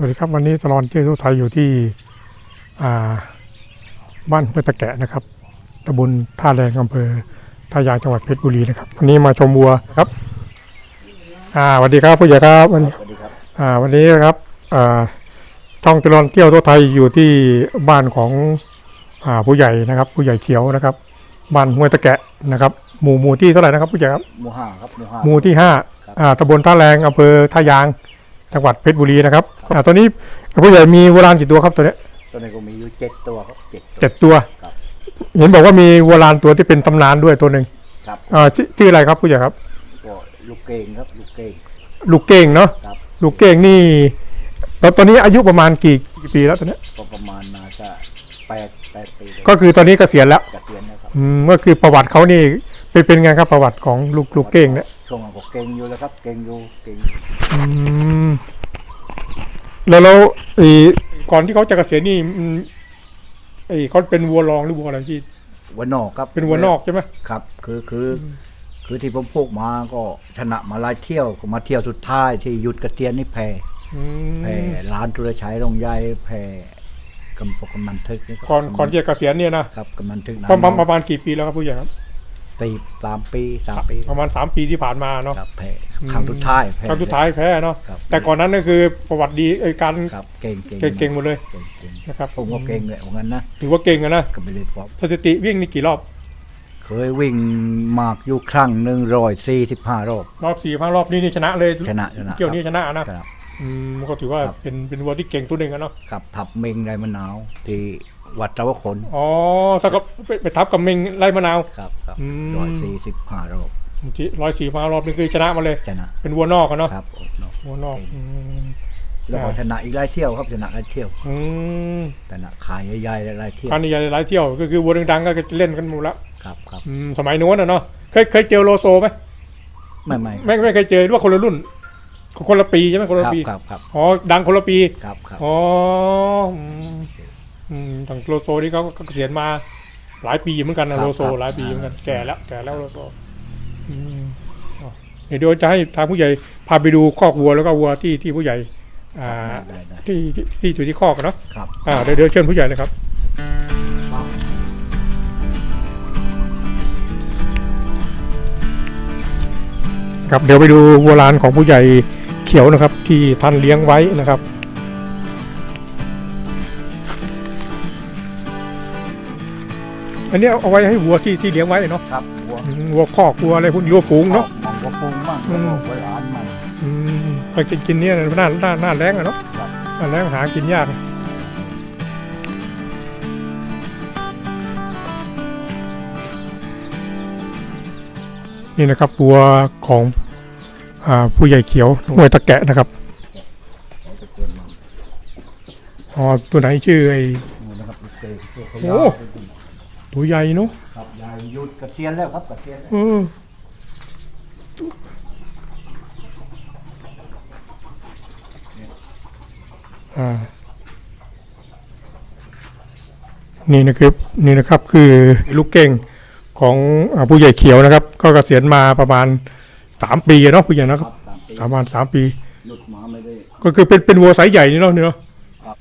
วัสดีครับวันนี้ตลอดเที่ยวทั่วไทยอยู่ที่อ่าบ้านห้วยตะแกะนะครับตำบลท่าแรงอำเภอท่ายางจังหวัดเพชรบุรีนะครับ วันนี้มาชมวัวครับอ่าสวัสดีครับผู้ใหญ่ครับวันนี้สวัสดีครับอ่าวันนี้นะครับอ่าช่องตลอดเที่ยวทั่วไทยอยู่ที่บ้านของอ่าผู้ใหญ่นะครับ ผู้ใหญ่เขียวนะครับบ้านห้วยตะแกะนะครับ หมู่หมู่ที่เท่าไหร่นะครับผู้ใหญ่ครับหมูห้าครับหมูห้าหมู่ที่ห้าอ่าตำบลท่าแรงอำเภอท่ายาง จังหวัดเพชรบุรีนะครับอ่าตัวนี้ผู้ใหญ่มีวัวลานกี่ตัวครับตัวเนี้ยตัวนี้ก็มีอยู่เจ็ดตัวครับเจ็ดตัว เจ็ดตัว ครับ เห็นบอกว่ามีวัวลานตัวที่เป็นตำนานด้วยตัวหนึ่งครับอ่าชื่อชื่ออะไรครับผู้ใหญ่ครับ ก็ลูกเก่งครับลูกเก่งลูกเก้งเนาะครับลูกเก้งนี่ตอนตอนนี้อายุประมาณกี่กี่ปีแล้วตัวเนี้ยก็ประมาณน่าจะแปดแปดปีเลยก็คือตอนนี้เกษียณแล้วกระเทียนนะครับอืมก็คือประวัติเขานี่เป็นเป็นไงครับประวัติของลูกลูกเก้งเนี่ยช่วงนั้นก็เก่งอยู่แล้วครับ เก่งอยู่เก่งอืม แล้วแล้วไอ้ก่อนที่เขาจะเกษียณนี่อืมไอ้เขาเป็นวัวรองหรือวัวอะไรที่ วัวนอกครับเป็นวัวนอกใช่ไหมครับ คือคืออคือที่ผมพกมาก็ชนะมาหลายเที่ยวก็มาเที่ยวสุดท้ายที่หยุดกระเทียนนี่แพ้อืมแพ้ร้านตุรชัยโรงใหญ่แพ้กำปกกำมันทึกนี่ก่อนก่อนที่จะเกษียณเนี่ยนะครับกำมันทึกประมาณประมาณกี่ปีแล้วครับผู้ใหญ่ครับ ตีสามปีสามปีประมาณสามปีที่ผ่านมาเนาะครับแพ้อืมครั้งสุดท้ายแพ้ ครั้งสุดท้ายแพ้เนาะครับ แต่ก่อนนั้นก็คือประวัติดีไอ้การครับเก่งเก่งเก่งๆหมดเลยเก่งเก่งนะครับผมก็เก่งเลยว่างั้นนะถือว่าเก่งอะนะก็ไปเล่นฟอมสถิติวิ่งนี่กี่รอบเคยวิ่งมากอยู่ครั้งหนึ่งร้อยสี่สิบห้ารอบรอบสี่พันรอบนี้นี่ชนะเลยชนะชนะเกี่ยวนี้ชนะนะ ครับ อืมก็ถือว่าครับ เป็นเป็นวัวที่เก่งตัวหนึ่งอะเนาะกับทับเมงไรมะนาวที่วัดตะวะขนอ๋อถ้าก็ไปไปทับกับเมงไล่มะนาว ครับครับอืม ร้อยสี่สิบห้ารอบร้อยสี่พันรอบนี่คือชนะมาเลย ชนะเป็นวัวนอกอะเนาะครับผมเนาะวัวนอกอืม แล้วก็อ่า ชนะอีกหลายเที่ยวครับชนะหลายเที่ยวอืมชนะขายใหญ่ๆหลายๆเที่ยวการใหญ่หลายเที่ยวก็คือวัวดังๆก็จะเล่นกันหมดแล้วครับครับอืมสมัยโน้นอะเนาะเคยเคยเจอโลโซไหมไม่ไม่ไม่ไม่เคยเจอหรือว่าคนละรุ่น คนละปีใช่ไหมคนคละรับปีครับครับอ๋อดังคนละปีครับครับอ๋ออืมอืมทางโลโซนี่เขาก็เกษียณมาหลายปีเหมือนกันนะโลโซหลายปีเหมือนกันแก่แล้วแก่แล้วโลโซอืมอ๋อเดี๋ยวเดี๋ยวจะให้ทางผู้ใหญ่พาไปดูคอกวัวแล้วก็วัวที่ที่ผู้ใหญ่ อ่าได้ได้ ที่ที่ที่อยู่ที่คอกอะเนาะครับ อ่าเดี๋ยวเดี๋ยวเชิญผู้ใหญ่เลยครับ ครับเดี๋ยวไปดูวัวลานของผู้ใหญ่เขียวนะครับ ที่ท่านเลี้ยงไว้นะครับ อันนี้เอาไว้ให้วัวที่ที่เลี้ยงไว้เนาะครับวัวอืมวัวคอกวัวอะไรพวกนี้วัวฝูงเนาะมองวัวปรุงมั่งอืมวัวหลานมั่ง อืมไปกินกินเนี่ยหน้าหน้าหน้าแรงอะเนาะครับ หน้าแรงหากินยากนี่นะครับวัวของอ่า ผู้ใหญ่เขียวห้วยตะแกะนะครับเอาไปเกินมั่งอ๋อตัวไหนชื่อไอ้นี่นะครับลูกเตะพวกเขาโอ้ยาวตัวใหญ่เนาะครับยายหยุดกระเทียนแล้วครับกระเทียนแล้วเอออ่านี่นะครับนี่นะครับคือลูกเก่งของอาผู้ใหญ่เขียวนะครับ ก็เกษียณมาประมาณ สามปีอะเนาะผู้ใหญ่นะคครัรับบตามปีสามวันสามปี หลุดมาไม่ได้ก็คือเป็นเป็นวัวสายใหญ่นี่เนาะนี่เนาะครับ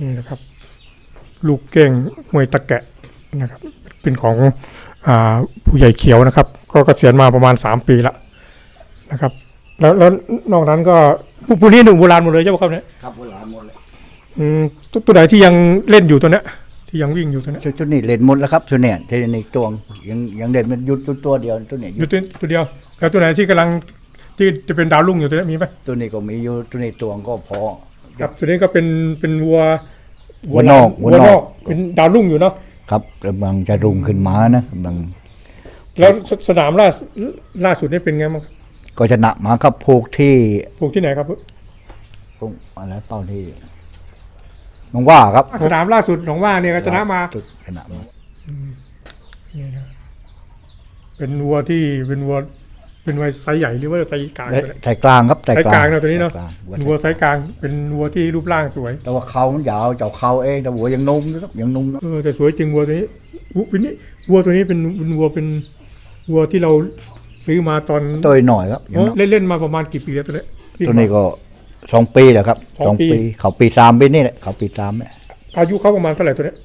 นี่นะครับ ลูกเก่งมวยตะแกะนะครับ เป็นของอ่าผู้ใหญ่เขียวนะครับ ก็เกษียณมาประมาณสามปีละนะครับ แล้วแล้วนอกนั้นก็ผู้ผู้นี้หนุ่มโบราณหมดเลยใช่ไหมครับเนี่ยครับวัวหลานหมดเลยอืมตัวตัวไหนที่ยังเล่นอยู่ตัวเนี้ย ที่ยังวิ่งอยู่ตัวเนี้ยชุดชุดนี้เล่นหมดแล้วครับชุดเนี้ยที่ในตวงยังยังเด่นมันหยุดตัวตัวเดียวตัวนี้หอยุยู่ดตัวตัวเดียว แล้วตัวไหนที่กำลังที่จะเป็นดาวรุ่งอยู่ตัวเนี้ยมีไหมตัวนี้ก็มีอยู่ตัวนี้ตวงก็พอ ครับตัวนี้ก็เป็นเป็นวัววัวนอกวัวัวนวนนออกกเป็นดาวรุ่งอยู่เนาะครับกำลังจะรุงขึ้นมานะกำลังแล้วสสนามล่าสล่าสุดนี่เป็นไงบ้างก็ชนะมาครับผูกที่ปลูกที่ไหนครับ ตรงอะไรเป้าที่ น้องว่าครับสนามล่าสุดหนองว่าเนี่ยก็ชนะมาจุดชนะมานี่นะเป็นวัวที่เป็นวัวเป็นวัวไซส์ใหญ่หรือว่าไซส์กลางและก็ได้ไทยกลางครับไทยไซส์กลางนะตัวนี้เนาะไทยกลางเป็นวัวไซส์กลางเป็นวัวที่รูปร่างสวย แต่ว่าเขามันยาวเจ้าเขาเองแต่หัวยังนุ่มนะครับยังนุ่มนะเออแต่สวยจริงวัวตัวนี้วัวตัวนี้วัวตัวนี้เป็นเป็นวัวเป็นวัวที่เราซื้อมาตอนตัวหน่อยครับยังอ๋อนุ่มเล่นเล่นมาประมาณกี่ปีแล้วตัวเนี้ยตัวนี้ก็ สองปีแหละครับสองปี เขาปีสามปีนี่แหละเขาปีสามเนี่ยอายุเขาประมาณเท่าไหร่ตัวเนี้ย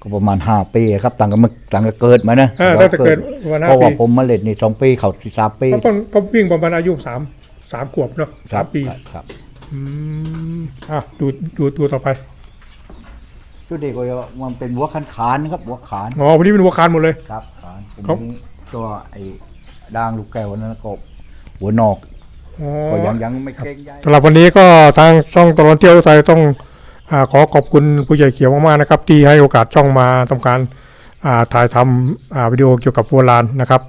ก็ประมาณห้าปีครับต่างกันมาต่างกันเกิดมานะอ่าตั้งแต่เกิดวันห้าเพราะว่าปีผมมาเล่นนี่สองปีเขาสามปีเขาต้นก็วิ่งประมาณอายุสามสามขวบเนาะครัสาบมปี ครับอืมอะดูดูตัวต่อไปตัวเด็กก็มันเป็นหัวขันขานครับหัวขานอ๋อวันนี้เป็นวัวคานหมดเลย ครับขานผมครับนี่ตัวไอ้ด่างลูกแก้วนั้นก็หัวนอกอ๋อ ก็ยังยังไม่เก่งใหญ่สำหรับวันนี้ก็ทางช่องตลอดเที่ยวไทยต้องอาขอขอบคุณผู้ใหญ่เขียวมากๆนะครับ ที่ให้โอกาสช่องมาทำการอ่าถ่ายทำอ่าวิดีโอเกี่ยวกับวัวลานนะครับ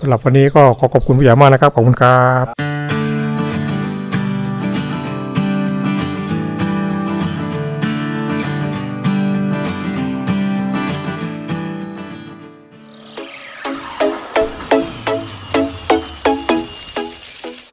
สำหรับวันนี้ก็ขอขอบคุณผู้ใหญ่มากนะครับขอบคุณครับ